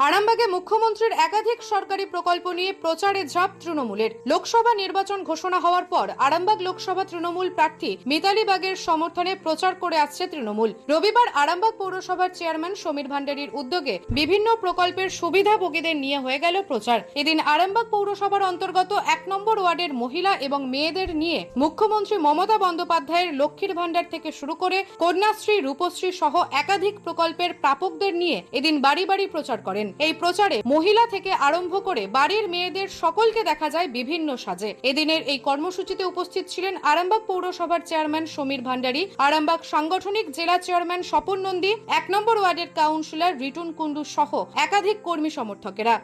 আরামবাগে মুখ্যমন্ত্রীর একাধিক সরকারি প্রকল্প নিয়ে প্রচারে ঝাঁপ তৃণমূলের। লোকসভা নির্বাচন ঘোষণা হওয়ার পর আরামবাগ লোকসভা তৃণমূল প্রার্থী মিতালি বাগের সমর্থনে প্রচার করে আসছে তৃণমূল। রবিবার আরামবাগ পৌরসভার চেয়ারম্যান সমীর ভান্ডারীর উদ্যোগে বিভিন্ন প্রকল্পের সুবিধাভোগীদের নিয়ে হয়ে গেল প্রচার। এদিন আরামবাগ পৌরসভার অন্তর্গত এক নম্বর ওয়ার্ডের মহিলা এবং মেয়েদের নিয়ে মুখ্যমন্ত্রী মমতা বন্দ্যোপাধ্যায়ের লক্ষ্মীর ভান্ডার থেকে শুরু করে কন্যাশ্রী, রূপশ্রী সহ একাধিক প্রকল্পের প্রাপকদের নিয়ে এদিন বাড়ি বাড়ি প্রচার করেন। এই প্রচারে মহিলা থেকে আরম্ভ করে বাড়ির মেয়েদের সকলকে দেখা যায় বিভিন্ন সাজে। এদিনের এই কর্মসূচিতে উপস্থিত ছিলেন আরামবাগ পৌরসভার চেয়ারম্যান সমীর ভান্ডারী, আরামবাগ সাংগঠনিক জেলা চেয়ারম্যান স্বপন নন্দী, এক নম্বর ওয়ার্ডের কাউন্সিলর রিটুন কুন্ডু সহ একাধিক কর্মী সমর্থকেরা।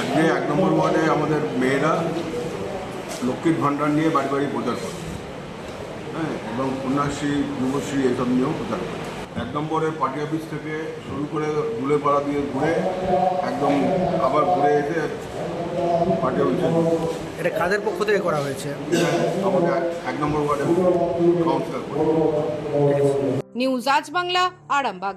আজকে এক নম্বর ওয়ার্ডে আমাদের মেয়েরা লক্ষ্মীর ভাণ্ডার নিয়ে বাড়ি বাড়ি প্রচার করে। হ্যাঁ এবং কন্যাশ্রী, যুবশ্রী এসব নিয়েও প্রচার করে। এক নম্বরে পার্টি অফিস থেকে শুরু করে দুলেপাড়া দিয়ে ঘুরে একদম আবার ঘুরে এসে পার্টি অফিসে এটা কাদের পক্ষ থেকে করা হয়েছে? আমাদের এক নম্বর ওয়ার্ডে কাউন্সিলর। নিউজ আজ বাংলা আরামবাগ।